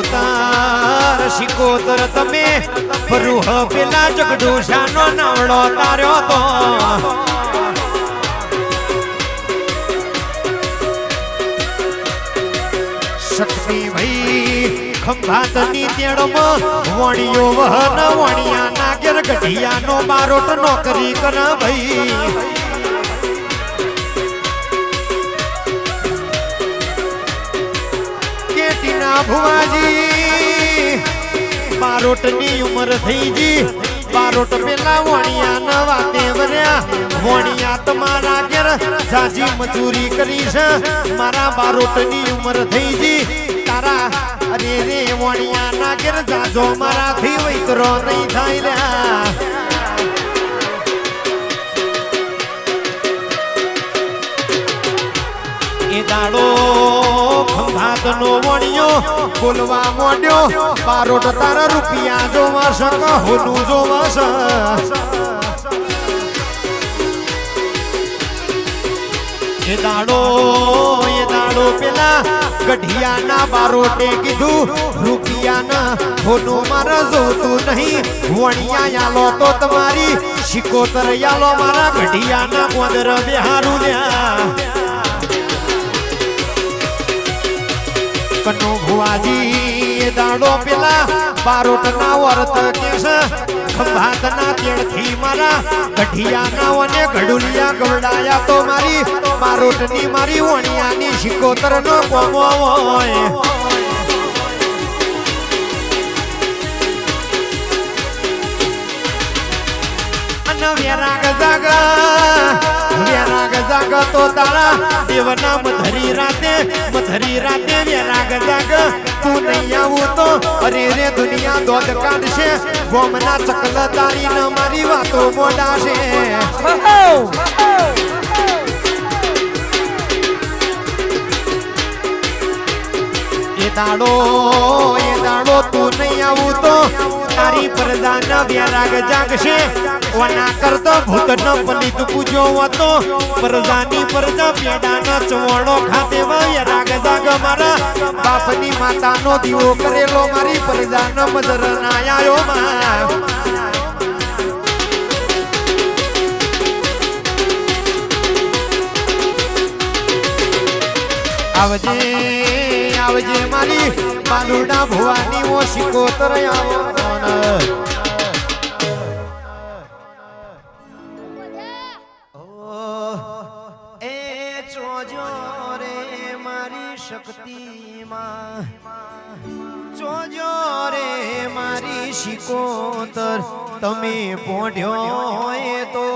શિકોતર શિકોતર તમે રૂહ પેલા જગડુશાનો નવડો તાર્યો તો. શક્તિ ભાઈ, ખંભાતની તેડમાં, વણિયો વહન વણિયા નાગેર ગઢિયાનો બારોટ નોકરી કર ભાઈ કેટીના બારોટ બારોટની ઉંમર થઈ જી બારોટ પેલા વણિયા નવા દેવર્યા વર્યા. વણિયા તમારા ઘેર જાજી મજૂરી કરી છે. મારા બારોટની ઉંમર થઈ જી તારા અરે રે વણિયા ના ઘેર જાજો મારાથી વૈતરો નહીં થાય લ્યા ખંભાતનો વણ્યો, બોલવા મોડ્યો બારોટ તારા રૂપિયા જોવા શક હોનું જોવા એ દાડો એ દાડો પેલા ગઢિયાના બારોટે કીધું, રૂપિયાના હોનું મારા જોતું નહીં, વણિયા યાલો તો તમારી શિકોતર યાલો મારા ગઢિયાના ગોદર બિહારું લ્યા કનો ભુવાજી, એ દાડો પેલા બારોટ ના વર્ત કેસ, ખંભાત ના તેડથી મારા, ગઢિયા ના અને ઘડુલિયા ગવડાયા તો મારી બારોટની મારી વણિયાની શિકોતર નો કોમો હોય. વેરા વેરાગ દોધ કાઢશે. ગોમના ચકલ તારી ન મારી વાતો મોડાશે એ દાડો પ્રજાના વ્યારાગ જાગશે. વના કરતો ભૂત ન પલિત પૂજો હતો. પ્રજાની પ્રજા પેડાનો ચવાણો ખાતે વ્યારાગ જાગ મારા. બાપની માતાનો દીવો કરેલો મારી પ્રજાનો મદર ના આયો માં આવજે. આવજે મારી બાલુડા ભવાની ઓ શિકોતર આવો એ ચોજો રે મારી શક્તિમાં. ચોજો રે મારી શિકોતર. તમે પોઢ્યો એ તો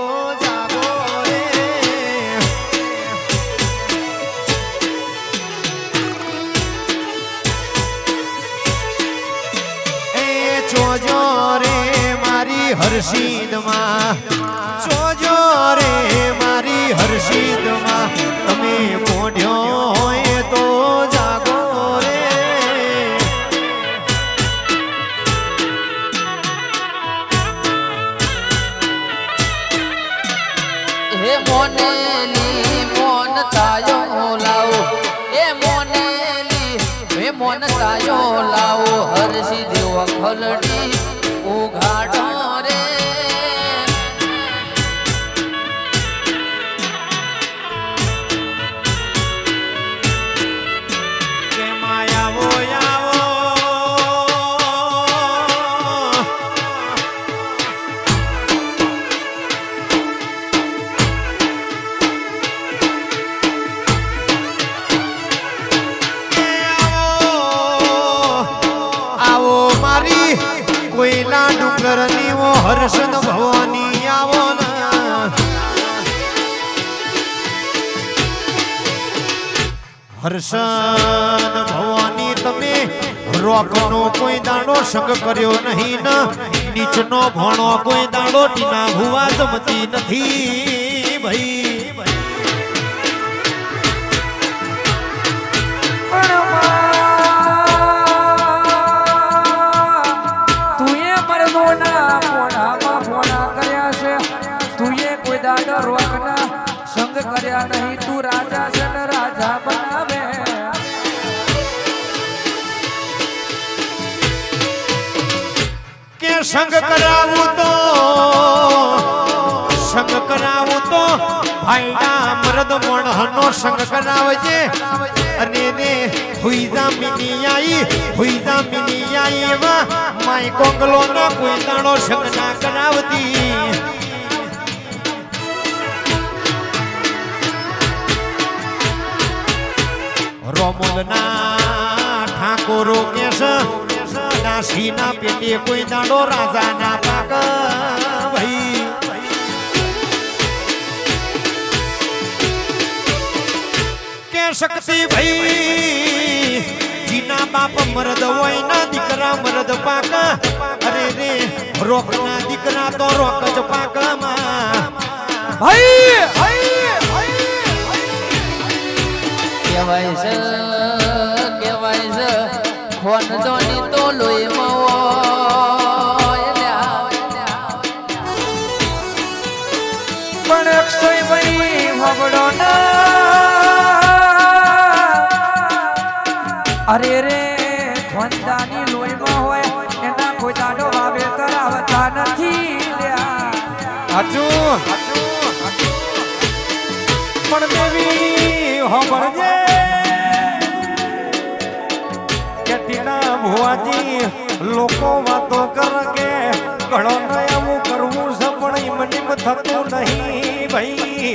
મારી હર્ષિદમાં જોજો રે મારી હર્ષિદમાં તમે મોઢ્યો હોય તો જાગો રે. હે મોને મોન તાયો લાવો. એ મોનેલી હે મોન તાયો લાવો. હર્ષિદ દેવ કોઈલા ડુંગરની ઓ હર્ષદ ભવાની આવો હર્ષદ ભવાની તમે રોકનો કોઈ દાડો શક કર્યો નહીં ન. નીચનો ભણો કોઈ દાડો ટીના ભુવા જમતી નથી ભાઈ. સંગ કરાવું તો, સંગ કરાવું તો, ભાઈના મરદ મણહનો સંગ કરાવજે. અને ને હુઈજા મિની આઈ હુઈજા મિની આઈ એમાં માય કોંગલો ના કોઈ દાણો સંગ ના કરાવતી. રોમુલના ઠાકોરો કેસ નાસીના પેટે કોઈ દાડો રાજા ના પાક. ભાઈ કે શક્તિ ભાઈ, જીના બાપ મરદ હોય ના દીકરા મરદ પાક. અરે રે રોક ના દીકરા તો રોક જ પાકમાં ભાઈ છે, કહેવાય છે, ખોન દોની લોહીમાં પણ અક્ષય ભાઈ વગડો ના અરે રે ખોંદાની લોહીમાં હોય એના કોઈ દાડો વાવેતર આવતા નથી લ્યા ભુવાજી લોકો વાતો કર કે ઘણો નયાવું કરવું છે, પણ ઈ મનીમ થતું નહીં ભાઈ.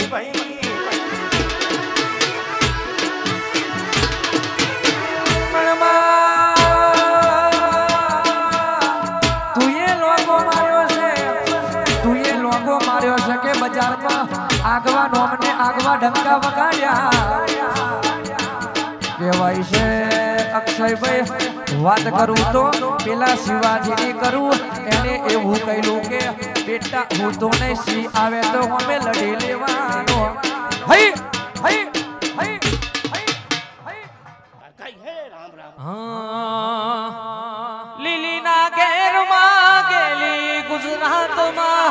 કે બજારમાં આગવા નોમને આગવા ડંકા વગાડ્યા. કહેવાય છે અક્ષયભાઈ વાત કરું તો પેલા શિવાજીને કરું, એને એવું કહ્યું કે, બેટા, હું તો નહીં સી આવે તો અમે લડી લેવાનો. હઈ હઈ હઈ લીલી ના ઘેરમાં ગેલી ગુજરાતમાં